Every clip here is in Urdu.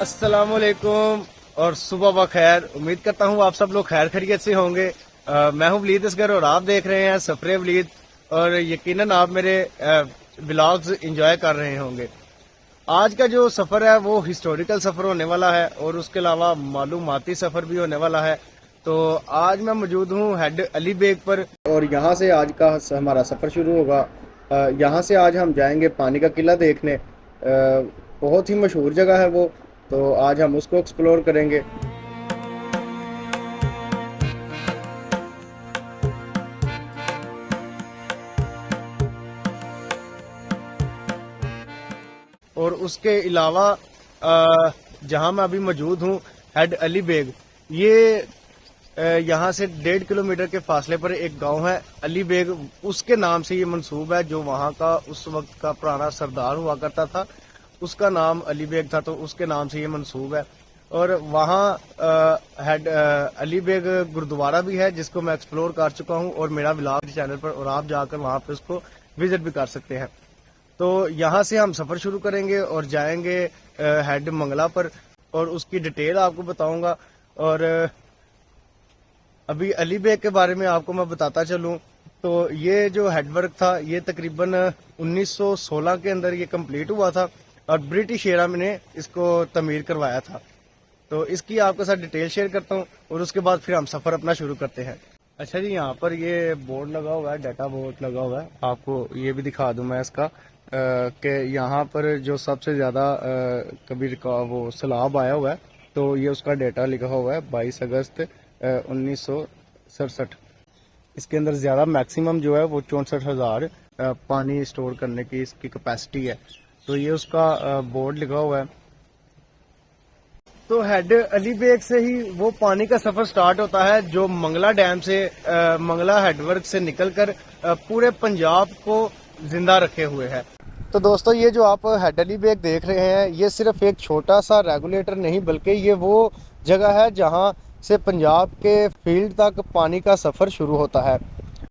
السلام علیکم اور صبح بخیر۔ امید کرتا ہوں آپ سب لوگ خیر خیریت سے ہوں گے۔ میں ہوں ولید اسگر اور آپ دیکھ رہے ہیں سفر ولید اور یقیناً آپ میرے بلاگز انجوائے کر رہے ہوں گے۔ آج کا جو سفر ہے وہ ہسٹوریکل سفر ہونے والا ہے اور اس کے علاوہ معلوماتی سفر بھی ہونے والا ہے۔ تو آج میں موجود ہوں ہیڈ علی بیگ پر۔ اور یہاں سے آج کا ہمارا سفر شروع ہوگا۔ یہاں سے آج ہم جائیں گے پانی کا قلعہ دیکھنے۔ بہت ہی مشہور جگہ ہے وہ۔ تو آج ہم اس کو ایکسپلور کریں گے۔ اور اس کے علاوہ جہاں میں ابھی موجود ہوں، ہیڈ علی بیگ۔ یہ یہاں سے ڈیڑھ کلومیٹر کے فاصلے پر ایک گاؤں ہے۔ علی بیگ، اس کے نام سے یہ منسوب ہے جو وہاں کا، اس وقت کا پرانا سردار ہوا کرتا تھا۔ اس کا نام علی بیگ تھا تو اس کے نام سے یہ منسوب ہے۔ اور وہاں ہیڈ علی بیگ گردوارہ بھی ہے، جس کو میں ایکسپلور کر چکا ہوں اور میرا ولاگ چینل پر اور آپ جا کر وہاں پہ اس کو وزٹ بھی کر سکتے ہیں۔ تو یہاں سے ہم سفر شروع کریں گے اور جائیں گے ہیڈ منگلا پر۔ اور اس کی ڈیٹیل آپ کو بتاؤں گا۔ اور ابھی علی بیگ کے بارے میں آپ کو میں بتاتا چلوں۔ تو یہ جو ہیڈ ورک تھا، یہ تقریباً انیس سو سولہ کے اندر یہ کمپلیٹ ہوا تھا۔ اور برٹش ایرا میں نے اس کو تعمیر کروایا تھا۔ تو اس کی آپ کے ساتھ ڈیٹیل شیئر کرتا ہوں اور اس کے بعد پھر ہم سفر اپنا شروع کرتے ہیں۔ اچھا جی یہاں پر یہ بورڈ لگا ہوا ہے ڈیٹا بورڈ لگا ہوا ہے۔ آپ کو یہ بھی دکھا دوں میں اس کا کہ یہاں پر جو سب سے زیادہ کبھی وہ سیلاب آیا ہوا ہے، تو یہ اس کا ڈیٹا لکھا ہوا ہے، بائیس اگست انیس سو سڑسٹھ۔ اس کے اندر زیادہ میکسیمم جو ہے وہ چونسٹھ ہزار پانی اسٹور کرنے کی اس کی کیپیسٹی ہے۔ تو یہ اس کا بورڈ لکھا ہوا ہے۔ تو ہیڈ علی بیگ سے ہی وہ پانی کا سفر سٹارٹ ہوتا ہے جو منگلا ڈیم سے آ، منگلا ہیڈ ورک سے نکل کر پورے پنجاب کو زندہ رکھے ہوئے ہے۔ تو دوستو یہ جو آپ ہیڈ علی بیگ دیکھ رہے ہیں یہ صرف ایک چھوٹا سا ریگولیٹر نہیں بلکہ یہ وہ جگہ ہے جہاں سے پنجاب کے فیلڈ تک پانی کا سفر شروع ہوتا ہے۔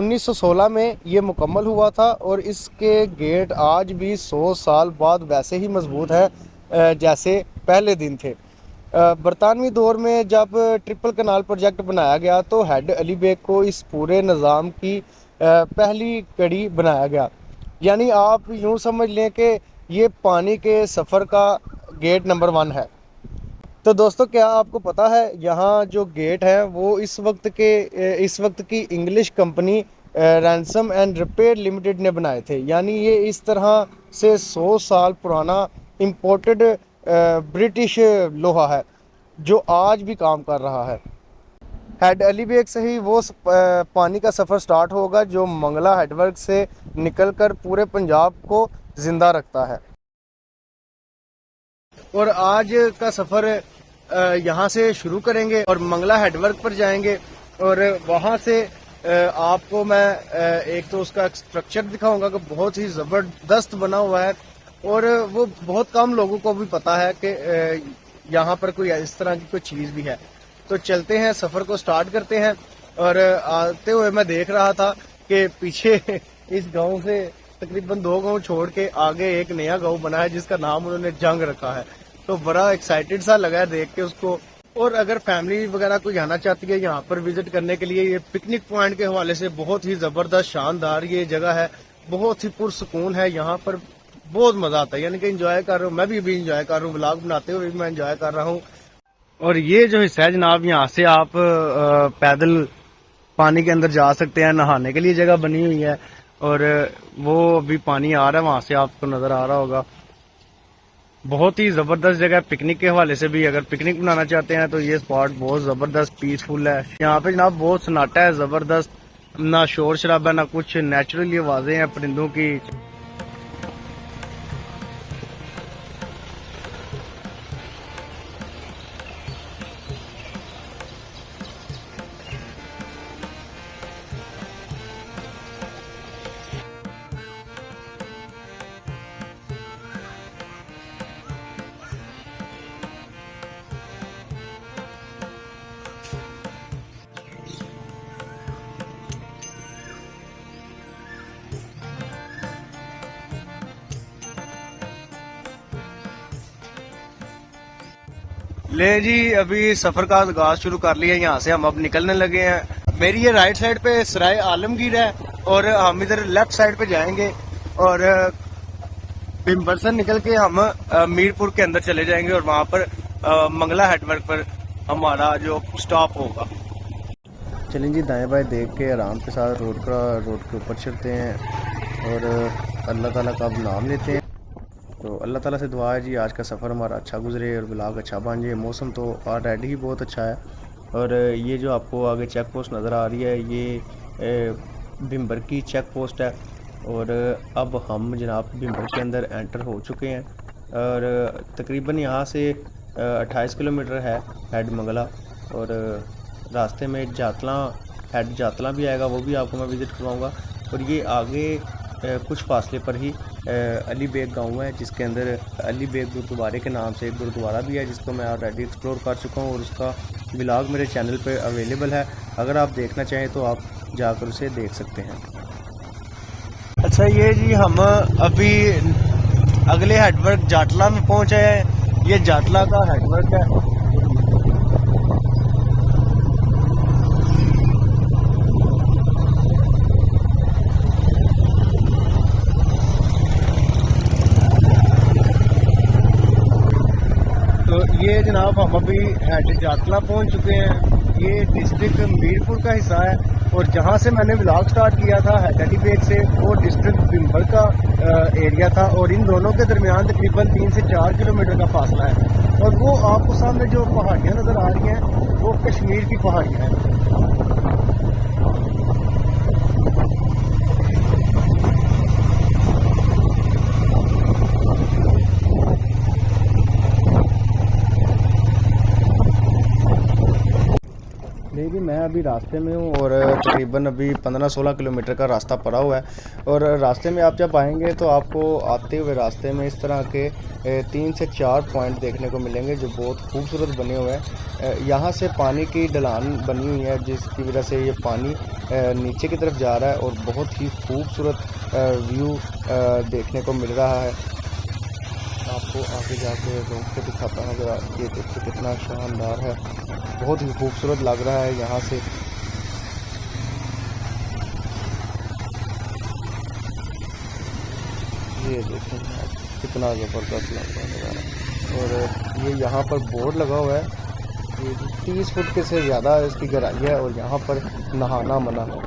انیس سو سولہ میں یہ مکمل ہوا تھا اور اس کے گیٹ آج بھی سو سال بعد ویسے ہی مضبوط ہے جیسے پہلے دن تھے۔ برطانوی دور میں جب ٹرپل کنال پروجیکٹ بنایا گیا تو ہیڈ علی بیگ کو اس پورے نظام کی پہلی کڑی بنایا گیا۔ یعنی آپ یوں سمجھ لیں کہ یہ پانی کے سفر کا گیٹ نمبر ون ہے۔ تو دوستو، کیا آپ کو پتا ہے یہاں جو گیٹ ہے وہ اس وقت کے اس وقت کی English company Ransomes and Rapier Limited نے بنائے تھے۔ یعنی یہ اس طرح سے سو سال پرانا امپورٹڈ برٹش لوہا ہے، جو آج بھی کام کر رہا ہے۔ ہیڈ علی بیگ سے ہی وہ پانی کا سفر سٹارٹ ہوگا جو منگلا ہیڈ ورک سے نکل کر پورے پنجاب کو زندہ رکھتا ہے۔ اور آج کا سفر یہاں سے شروع کریں گے اور منگلا ہیڈ ورک پر جائیں گے اور وہاں سے آپ کو میں ایک تو اس کا اسٹرکچر دکھاؤں گا کہ بہت ہی زبردست بنا ہوا ہے اور وہ بہت کم لوگوں کو بھی پتا ہے کہ یہاں پر کوئی اس طرح کی کوئی چیز بھی ہے۔ تو چلتے ہیں، سفر کو سٹارٹ کرتے ہیں اور آتے ہوئے میں دیکھ رہا تھا کہ پیچھے اس گاؤں سے تقریباً دو گاؤں چھوڑ کے آگے ایک نیا گاؤں بنا ہے جس کا نام انہوں نے جنگ رکھا ہے۔ تو بڑا ایکسائٹیڈ سا لگا ہے دیکھ کے اس کو۔ اور اگر فیملی وغیرہ کوئی آنا چاہتی ہے یہاں پر وزٹ کرنے کے لیے، یہ پکنک پوائنٹ کے حوالے سے بہت ہی زبردست شاندار یہ جگہ ہے۔ بہت ہی پرسکون ہے۔ یہاں پر بہت مزہ آتا ہے۔ یعنی کہ انجوائے کر رہا ہوں۔ میں بھی ابھی انجوائے کر رہا ہوں۔ ولاگ بناتے ہوئے بھی میں انجوائے کر رہا ہوں۔ اور یہ جو حصہ ہے جناب، یہاں سے آپ پیدل پانی کے اندر جا سکتے ہیں، نہانے کے لیے جگہ بنی ہوئی ہے۔ اور وہ ابھی پانی آ رہا ہے، وہاں سے آپ کو نظر آ رہا ہوگا۔ بہت ہی زبردست جگہ ہے۔ پکنک کے حوالے سے بھی اگر پکنک بنانا چاہتے ہیں تو یہ اسپاٹ بہت زبردست پیسفل ہے۔ یہاں پہ جناب بہت سناٹا ہے، زبردست۔ نہ شور شرابہ، نہ کچھ۔ نیچرلی آوازیں ہیں پرندوں کی۔ لے جی ابھی سفر کا آغاز شروع کر لیا، یہاں سے ہم اب نکلنے لگے ہیں۔ میری یہ رائٹ سائڈ پہ سرائے عالمگیر ہے اور ہم ادھر لیفٹ سائڈ پہ جائیں گے اور بمبر سے نکل کے ہم میرپور کے اندر چلے جائیں گے اور وہاں پر منگلا ہیڈ ورک پر ہمارا جو سٹاپ ہوگا۔ چلیں جی دائیں بائیں دیکھ کے آرام کے ساتھ روڈ کا روڈ کے اوپر چلتے ہیں اور اللہ تعالیٰ کا نام لیتے ہیں۔ تو اللہ تعالیٰ سے دعا ہے جی آج کا سفر ہمارا اچھا گزرے اور بلاگ اچھا بن جائے۔ موسم تو آلریڈی ہی بہت اچھا ہے۔ اور یہ جو آپ کو آگے چیک پوسٹ نظر آ رہی ہے، یہ بھمبر کی چیک پوسٹ ہے۔ اور اب ہم جناب بھمبر کے اندر انٹر ہو چکے ہیں۔ اور تقریباً یہاں سے اٹھائیس کلومیٹر ہے ہیڈ منگلا اور راستے میں جاتلاں ہیڈ جاتلاں بھی آئے گا، وہ بھی آپ کو میں وزٹ کرواؤں گا۔ اور یہ آگے کچھ فاصلے پر ہی علی بیگ گاؤں ہے، جس کے اندر علی بیگ گردوارے کے نام سے ایک گردوارہ بھی ہے، جس کو میں آلریڈی ایکسپلور کر چکا ہوں اور اس کا بلاگ میرے چینل پہ اویلیبل ہے۔ اگر آپ دیکھنا چاہیں تو آپ جا کر اسے دیکھ سکتے ہیں۔ اچھا یہ جی ہم ابھی اگلے ہیڈ ورک جاٹلا میں پہنچے ہیں۔ یہ جاٹلا کا ہیڈ ورک ہے۔ جناب، ہم ابھی ہیڈ جاتلا پہنچ چکے ہیں۔ یہ ڈسٹرکٹ میرپور کا حصہ ہے اور جہاں سے میں نے بلاگ سٹارٹ کیا تھا ہیڈی بیگ سے، وہ ڈسٹرکٹ بمبر کا ایریا تھا اور ان دونوں کے درمیان تقریباً تین سے چار کلومیٹر کا فاصلہ ہے۔ اور وہ آپ کو سامنے جو پہاڑیاں نظر آ رہی ہیں، وہ کشمیر کی پہاڑیاں ہیں میں ابھی راستے میں ہوں اور تقریباً ابھی پندرہ سولہ کلومیٹر کا راستہ پڑا ہوا ہے اور راستے میں آپ جب آئیں گے تو آپ کو آتے ہوئے راستے میں اس طرح کے تین سے چار پوائنٹ دیکھنے کو ملیں گے جو بہت خوبصورت بنے ہوئے ہیں۔ یہاں سے پانی کی ڈلان بنی ہوئی ہے جس کی وجہ سے یہ پانی نیچے کی طرف جا رہا ہے اور بہت ہی خوبصورت ویو دیکھنے کو مل رہا ہے۔ آپ کو آگے جا کے روم کے دکھاتا ہوں ذرا یہ دیکھتے کتنا شاندار ہے۔ بہت ہی خوبصورت لگ رہا ہے یہاں سے۔ یہ دیکھیں کتنا زبردست لگ رہا ہے اور یہ یہاں پر بورڈ لگا ہوا ہے۔ یہ تیس فٹ کے سے زیادہ اس کی گہرائی ہے اور یہاں پر نہانا منع ہے۔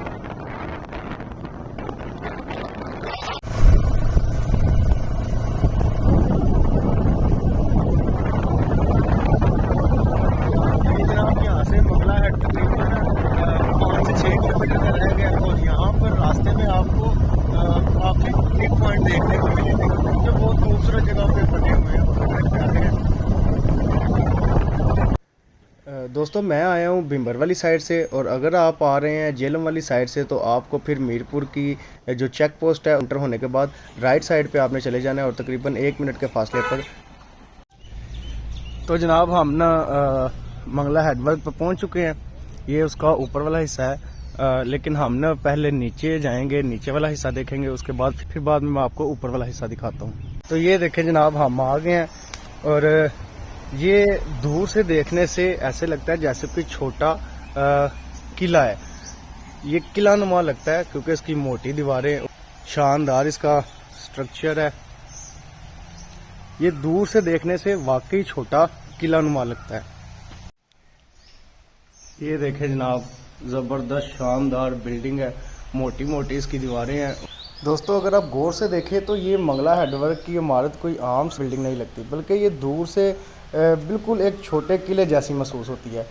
دوستو میں آیا ہوں بھمبر والی سائڈ سے اور اگر آپ آ رہے ہیں جیلم والی سائڈ سے تو آپ کو پھر میرپور کی جو چیک پوسٹ ہے انٹر ہونے کے بعد رائٹ سائڈ پہ آپ نے چلے جانا ہے اور تقریباً ایک منٹ کے فاصلے پر تو جناب ہم نا منگلہ ہیڈ ورک پہ پہنچ چکے ہیں یہ اس کا اوپر والا حصہ ہے لیکن ہم نا پہلے نیچے جائیں گے، نیچے والا حصہ دیکھیں گے، اس کے بعد پھر بعد میں میں آپ کو اوپر والا حصہ دکھاتا ہوں۔ تو یہ دیکھیں جناب، ہم آ گئے ہیں اور یہ دور سے دیکھنے سے ایسے لگتا ہے جیسے کوئی چھوٹا قلعہ ہے۔ یہ قلعہ نما لگتا ہے کیونکہ اس کی موٹی دیواریں شاندار اس کا سٹرکچر ہے۔ یہ دور سے دیکھنے سے واقعی چھوٹا قلعہ نما لگتا ہے۔ یہ دیکھیں جناب زبردست شاندار بلڈنگ ہے، موٹی موٹی اس کی دیواریں ہیں۔ دوستو، اگر آپ غور سے دیکھیں تو یہ منگلہ ہیڈ ورک کی عمارت کوئی عام بلڈنگ نہیں لگتی، بلکہ یہ دور سے بالکل ایک چھوٹے قلعے جیسی محسوس ہوتی ہے۔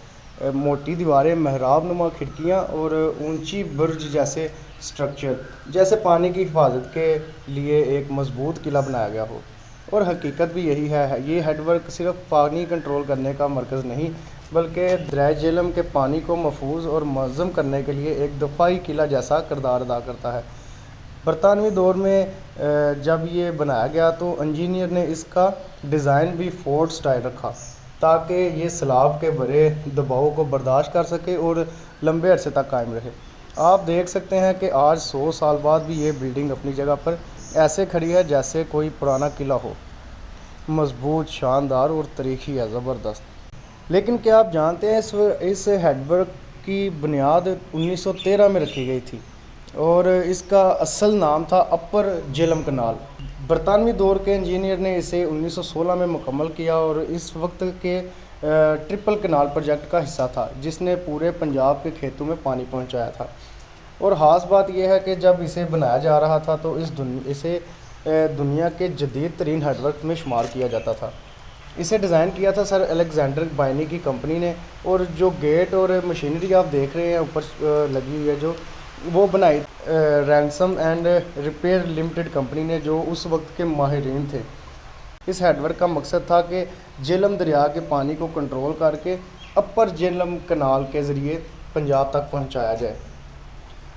موٹی دیواریں، محراب نما کھڑکیاں اور اونچی برج جیسے سٹرکچر جیسے پانی کی حفاظت کے لیے ایک مضبوط قلعہ بنایا گیا ہو۔ اور حقیقت بھی یہی ہے، یہ ہیڈ ورک صرف پانی کنٹرول کرنے کا مرکز نہیں بلکہ درائے جیلم کے پانی کو محفوظ اور منظم کرنے کے لیے ایک دفاعی قلعہ جیسا کردار ادا کرتا ہے۔ برطانوی دور میں جب یہ بنایا گیا تو انجینئر نے اس کا ڈیزائن بھی فورٹ سٹائل رکھا تاکہ یہ سلاب کے بڑے دباؤ کو برداشت کر سکے اور لمبے عرصے تک قائم رہے۔ آپ دیکھ سکتے ہیں کہ آج سو سال بعد بھی یہ بلڈنگ اپنی جگہ پر ایسے کھڑی ہے جیسے کوئی پرانا قلعہ ہو۔ مضبوط، شاندار اور تاریخی ہے، زبردست۔ لیکن کیا آپ جانتے ہیں اس اس ہیڈ ورک کی بنیاد انیس سو تیرہ میں رکھی گئی تھی اور اس کا اصل نام تھا اپر جیلم کنال۔ برطانوی دور کے انجینئر نے اسے انیس سو سولہ میں مکمل کیا اور اس وقت کے ٹرپل کنال پروجیکٹ کا حصہ تھا، جس نے پورے پنجاب کے کھیتوں میں پانی پہنچایا تھا۔ اور خاص بات یہ ہے کہ جب اسے بنایا جا رہا تھا تو اس دنیا اسے دنیا کے جدید ترین ہیڈ ورک میں شمار کیا جاتا تھا۔ اسے ڈیزائن کیا تھا سر الیگزینڈر بائنی کی کمپنی نے اور جو گیٹ اور مشینری آپ دیکھ رہے ہیں اوپر لگی ہوئی ہے جو، وہ بنائی Ransomes and Rapier Limited company نے جو اس وقت کے ماہرین تھے۔ اس ہیڈ ورک کا مقصد تھا کہ جیلم دریا کے پانی کو کنٹرول کر کے اپر جیلم کنال کے ذریعے پنجاب تک پہنچایا جائے۔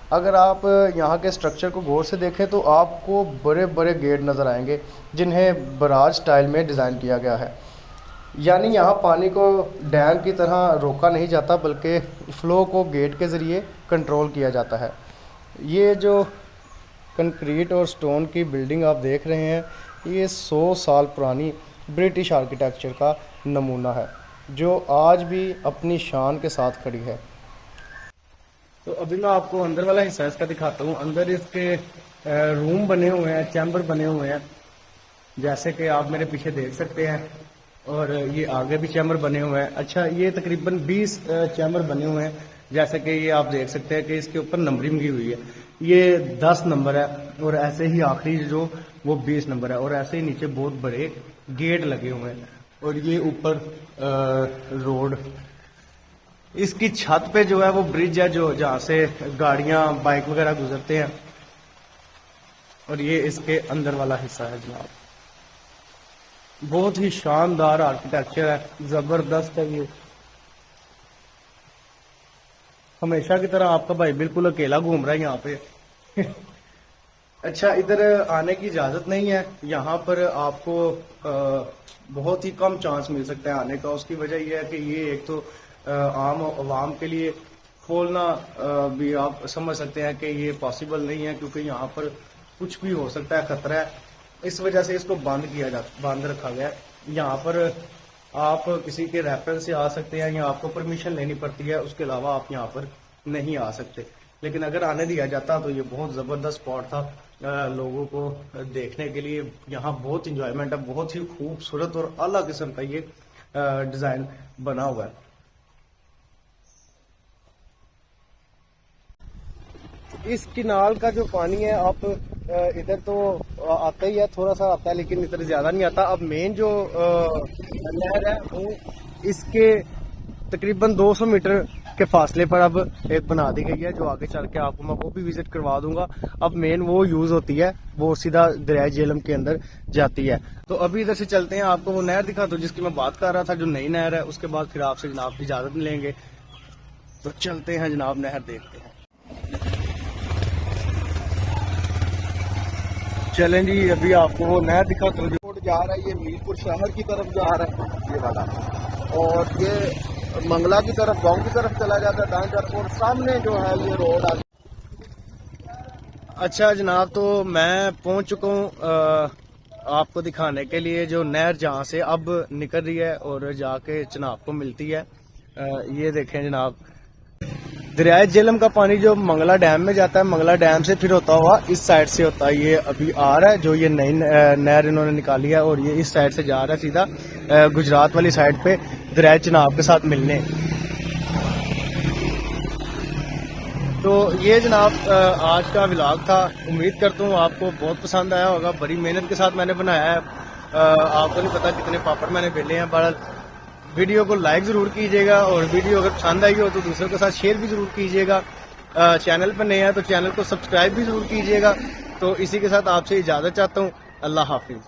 اگر آپ یہاں کے سٹرکچر کو غور سے دیکھیں تو آپ کو بڑے بڑے گیٹ نظر آئیں گے جنہیں براج سٹائل میں ڈیزائن کیا گیا ہے۔ یعنی یہاں پانی کو ڈیم کی طرح روکا نہیں جاتا بلکہ فلو کو گیٹ کے ذریعے کنٹرول کیا جاتا ہے۔ یہ جو کنکریٹ اور سٹون کی بلڈنگ آپ دیکھ رہے ہیں، یہ سو سال پرانی برٹش آرکیٹیکچر کا نمونہ ہے، جو آج بھی اپنی شان کے ساتھ کھڑی ہے۔ تو ابھی میں آپ کو اندر والا حصہ اس کا دکھاتا ہوں۔ اندر اس کے روم بنے ہوئے ہیں چیمبر بنے ہوئے ہیں۔ جیسے کہ آپ میرے پیچھے دیکھ سکتے ہیں۔ اور یہ آگے بھی چیمبر بنے ہوئے ہیں۔ اچھا یہ تقریباً بیس چیمبر بنے ہوئے ہیں۔ جیسے کہ یہ آپ دیکھ سکتے ہیں کہ اس کے اوپر نمبرنگ کی ہوئی ہے۔ یہ دس نمبر ہے اور ایسے ہی آخری جو وہ بیس نمبر ہے اور ایسے ہی نیچے بہت بڑے گیٹ لگے ہوئے ہیں۔ اور یہ اوپر روڈ۔ اس کی چھت پہ جو ہے وہ برج ہے جو جہاں سے گاڑیاں بائک وغیرہ گزرتے ہیں۔ اور یہ اس کے اندر والا حصہ ہے جناب۔ بہت ہی شاندار آرکیٹیکچر ہے، زبردست ہے یہ۔ ہمیشہ کی طرح آپ کا بھائی بالکل اکیلا گھوم رہا ہے یہاں پہ۔ اچھا ادھر آنے کی اجازت نہیں ہے۔ یہاں پر آپ کو بہت ہی کم چانس مل سکتا ہے آنے کا۔ اس کی وجہ یہ ہے کہ یہ ایک تو عام عوام کے لیے کھولنا بھی آپ سمجھ سکتے ہیں کہ یہ پاسبل نہیں ہے، کیونکہ یہاں پر کچھ بھی ہو سکتا ہے، خطرہ ہے۔ اس وجہ سے اس کو بند کیا جاتا بند رکھا گیا یہاں پر آپ کسی کے ریفرنس سے آ سکتے ہیں یا آپ کو پرمیشن لینی پڑتی ہے، اس کے علاوہ آپ یہاں پر نہیں آ سکتے۔ لیکن اگر آنے دیا جاتا تو یہ بہت زبردست اسپاٹ تھا لوگوں کو دیکھنے کے لیے۔ یہاں بہت انجوائمنٹ ہے، بہت ہی خوبصورت اور اعلیٰ قسم کا یہ ڈیزائن بنا ہوا ہے۔ اس کنال کا جو پانی ہے، آپ ادھر تو آتا ہی ہے، تھوڑا سا آتا ہے، لیکن ادھر زیادہ نہیں آتا۔ اب مین جو نہر ہے، وہ اس کے تقریباً دو سو میٹر کے فاصلے پر اب ایک بنا دی گئی ہے، جو آگے چل کے آپ کو میں وہ بھی وزٹ کروا دوں گا۔ اب مین وہ یوز ہوتی ہے، وہ سیدھا دریا جیلم کے اندر جاتی ہے۔ تو ابھی ادھر سے چلتے ہیں، آپ کو وہ نہر دکھا دو جس کی میں بات کر رہا تھا، جو نئی نہر ہے، اس کے بعد پھر آپ سے جناب اجازت لیں گے۔ تو چلتے ہیں جناب نہر، دیکھتے ہیں۔ چلیں جی ابھی آپ کو وہ نیا دکھا تو روڈ جا رہا ہے یہ میر پور شہر کی طرف جا رہا ہے۔ یہ والا۔ اور یہ منگلا کی طرف گاؤں کی طرف چلا جاتا ہے دائیں طرف۔ اور سامنے جو ہے یہ روڈ آ اچھا جناب تو میں پہنچ چکا ہوں آپ کو دکھانے کے لیے جو نہر جہاں سے اب نکل رہی ہے اور جا کے چناب کو ملتی ہے۔ یہ دیکھیں جناب۔ دریائے جیلم کا پانی جو منگلا ڈیم میں جاتا ہے، منگلا ڈیم سے پھر ہوتا ہوا اس سائڈ سے ہوتا ہے۔ یہ ابھی آ رہا ہے، جو یہ نئی نہر انہوں نے نکالی ہے اور یہ اس سائڈ سے جا رہا ہے سیدھا گجرات والی سائڈ پہ دریائے چناب کے ساتھ ملنے۔ تو یہ جناب آج کا ولاگ تھا۔ امید کرتا ہوں آپ کو بہت پسند آیا ہوگا۔ بڑی محنت کے ساتھ میں نے بنایا ہے۔ آپ کو نہیں پتا کتنے پاپڑ میں نے بیلے ہیں بڑا ویڈیو کو لائک ضرور کیجیے گا اور ویڈیو اگر پسند آئی ہو تو دوسروں کے ساتھ شیئر بھی ضرور کیجیے گا۔ چینل پر نئے ہیں تو چینل کو سبسکرائب بھی ضرور کیجیے گا۔ تو اسی کے ساتھ آپ سے اجازت چاہتا ہوں۔ اللہ حافظ۔